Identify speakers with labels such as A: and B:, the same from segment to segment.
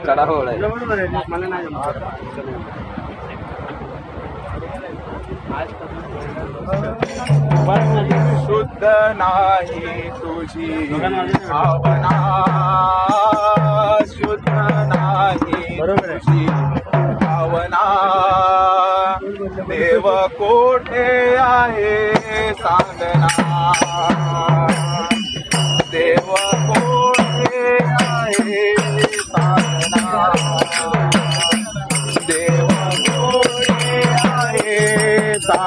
A: बरोबर आहे मला नाही.
B: शुद्ध नाही तुझी भावना शुद्ध नाही. तुझी भावना देव कोठे आहे सांगना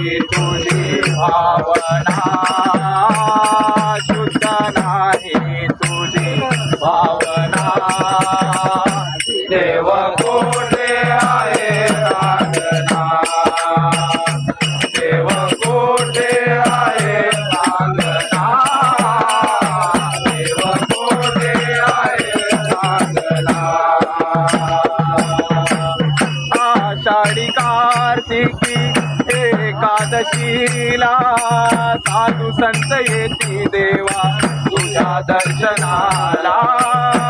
B: नाही तुझी भावना. शुद्ध नाही तुझी भावना. देव कोठे एकादशीला साधू संत येती देवा तुझ्या दर्शनाला.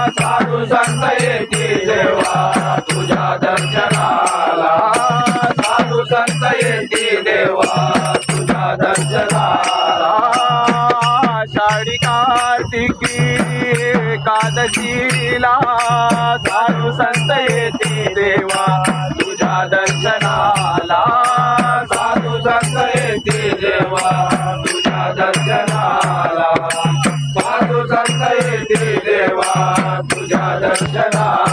B: साधू संत येती देवा तुझ्या दर्शनाला. साधू संत येती देवा तुझ्या दर्शनाला. आषाढी कार्तिकी एकादशीला साधू संत येती देवा. देवा तुझ्या दर्शनाला. साधू संत येती देवा तुझ्या दर्शनाला.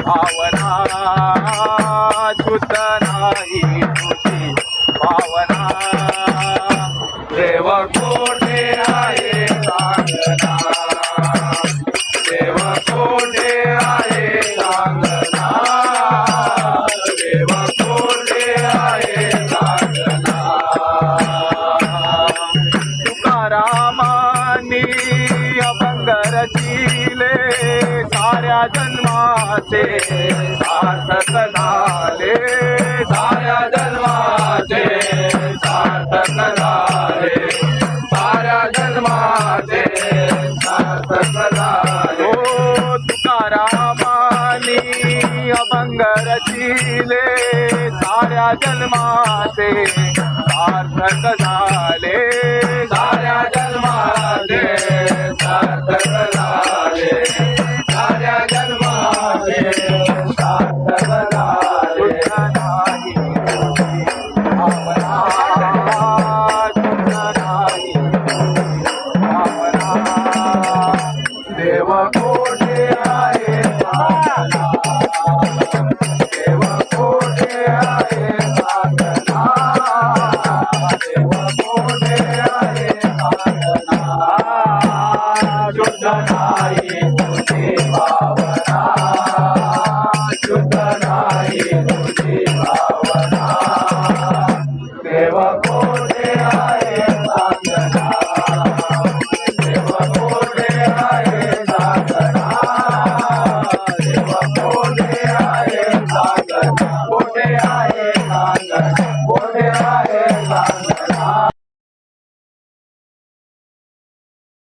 B: भावना शुद्ध नाही तुझी भावना देव कोठे आहे सांगना देव कोठे आहे सांगना देव कोठे आहे सांगना तुकारामानी साऱ्या जन्माचे सार्थक झाले. साऱ्या जन्माचे सार्थक झाले. साऱ्या जन्माचे सार्थक झाले. ओ तुकारामानी अभंग रचिले. साऱ्या जन्माचे सार्थक झाले. Thank you.